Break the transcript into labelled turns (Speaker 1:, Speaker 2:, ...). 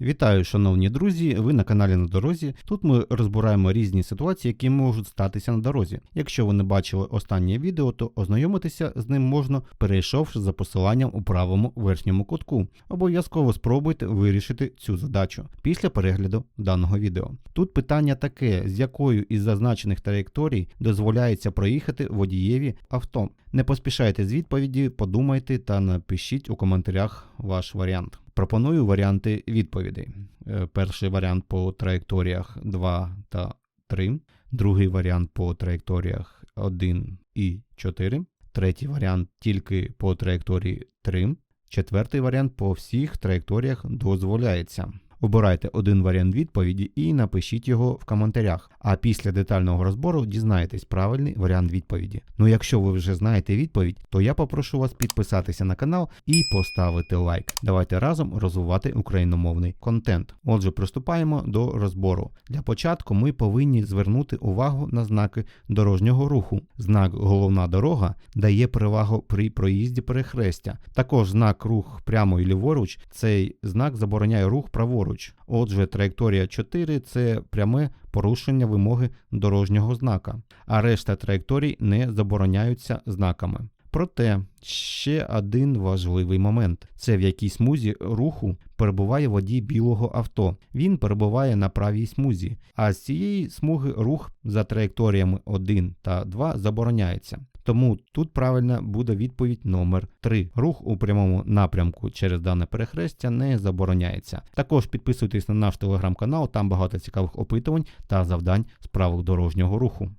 Speaker 1: Вітаю, шановні друзі! Ви на каналі на дорозі. Тут ми розбираємо різні ситуації, які можуть статися на дорозі. Якщо ви не бачили останнє відео, то ознайомитися з ним можна, перейшовши за посиланням у правому верхньому кутку. Обов'язково спробуйте вирішити цю задачу після перегляду даного відео. Тут питання таке: з якою із зазначених траєкторій дозволяється проїхати водієві авто. Не поспішайте з відповіді, подумайте та напишіть у коментарях ваш варіант. Пропоную варіанти відповідей. Перший варіант по траєкторіях 2 та 3, другий варіант по траєкторіях 1 і 4, третій варіант тільки по траєкторії 3, четвертий варіант по всіх траєкторіях дозволяється. Обирайте один варіант відповіді і напишіть його в коментарях. А після детального розбору дізнаєтесь правильний варіант відповіді. Ну якщо ви вже знаєте відповідь, то я попрошу вас підписатися на канал і поставити лайк. Давайте разом розвивати україномовний контент. Отже, приступаємо до розбору. Для початку ми повинні звернути увагу на знаки дорожнього руху. Знак головна дорога дає перевагу при проїзді перехрестя. Також знак рух прямо і ліворуч. Цей знак забороняє рух праворуч. Отже, траєкторія 4 це пряме порушення вимоги дорожнього знака, а решта траєкторій не забороняються знаками. Проте ще один важливий момент: це в якій смузі руху перебуває водій білого авто. Він перебуває на правій смузі, а з цієї смуги рух за траєкторіями 1 та 2 забороняється. Тому тут правильна буде відповідь номер 3. Рух у прямому напрямку через дане перехрестя не забороняється. Також підписуйтесь на наш телеграм-канал, там багато цікавих опитувань та завдань з правил дорожнього руху.